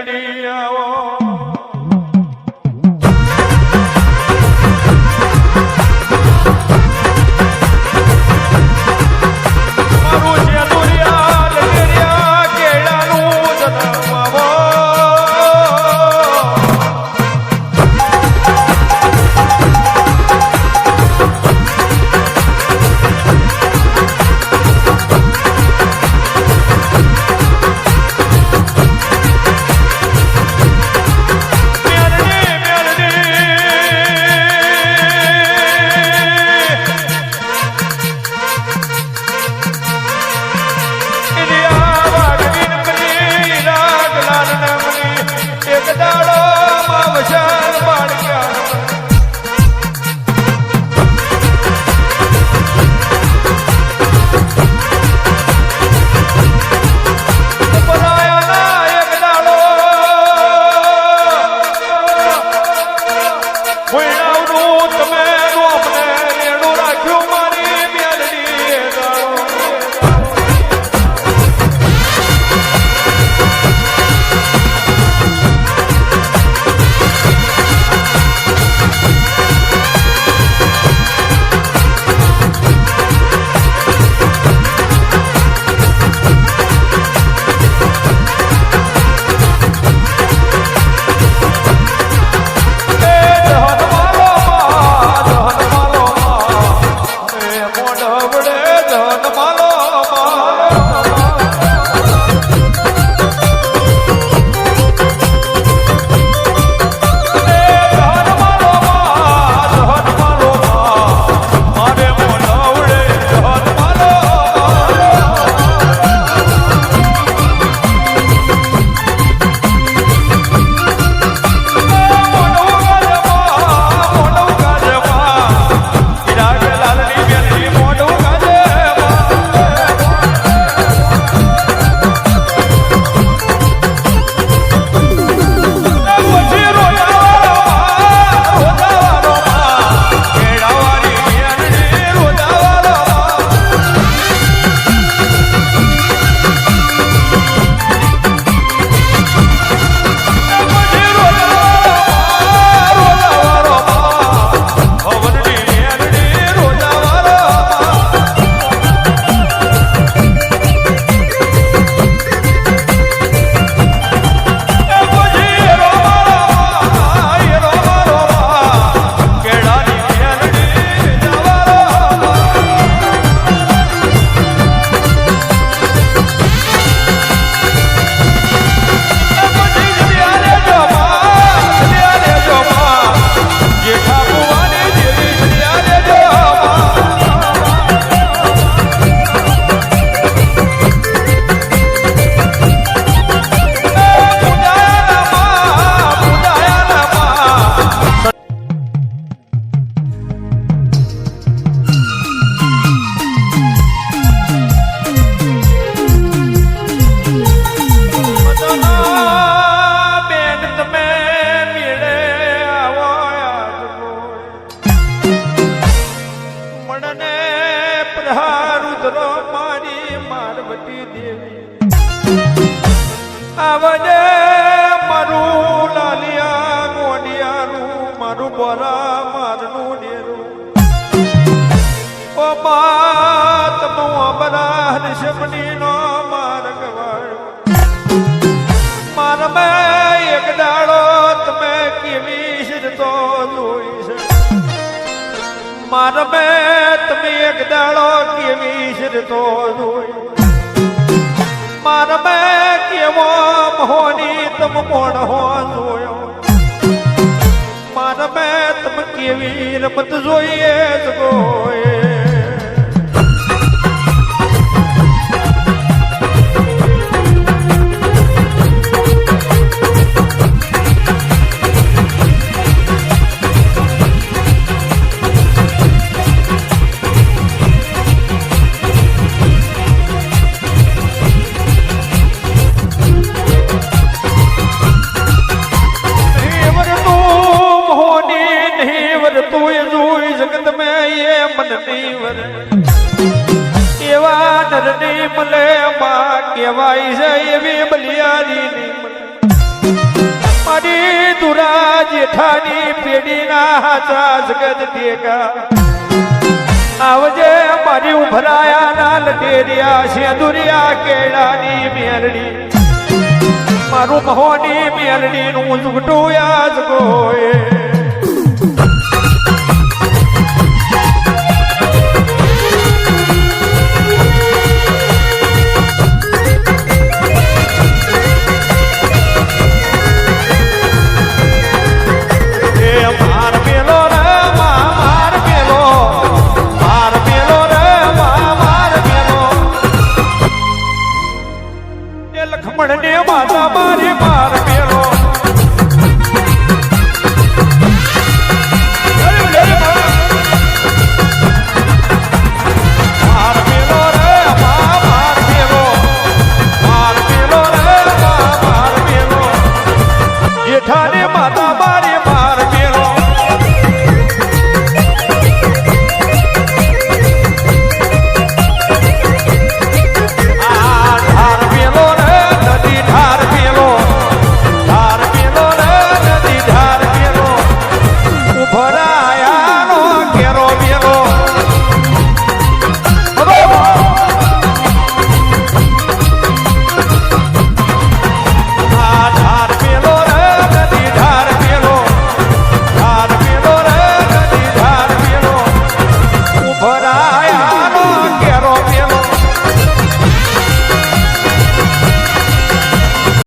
அடியா રે મારું લાલિયા ગોડિયાનું, મારું બોરા મારનું ડેરું ઓ માત અબરા ઋષભની નો માર્ગ વાળો. માર મે એક દાડો તમે કેવી સિદ્ધતો જોઈ માર મે તમે એક દાડો કેવી સિદ્ધતો જોઈ મારબે કેવો મોહની તમ કોણ હો જોયો? મારબે તમ કેવી રમત જોઈએ જ ગોય. મનની એવા નરની મલે માં કહેવાય છે, એવી બલિયારી મારી દુરા જેઠાની પેઢીના હાચા જગત ટેકા. આવજે મારી ઉભરાયા ના લટેરિયા સેદુરિયા કેળાની મેરડી. મારું મહોની મેરડીનું ઝુગટું યાદ ગોયે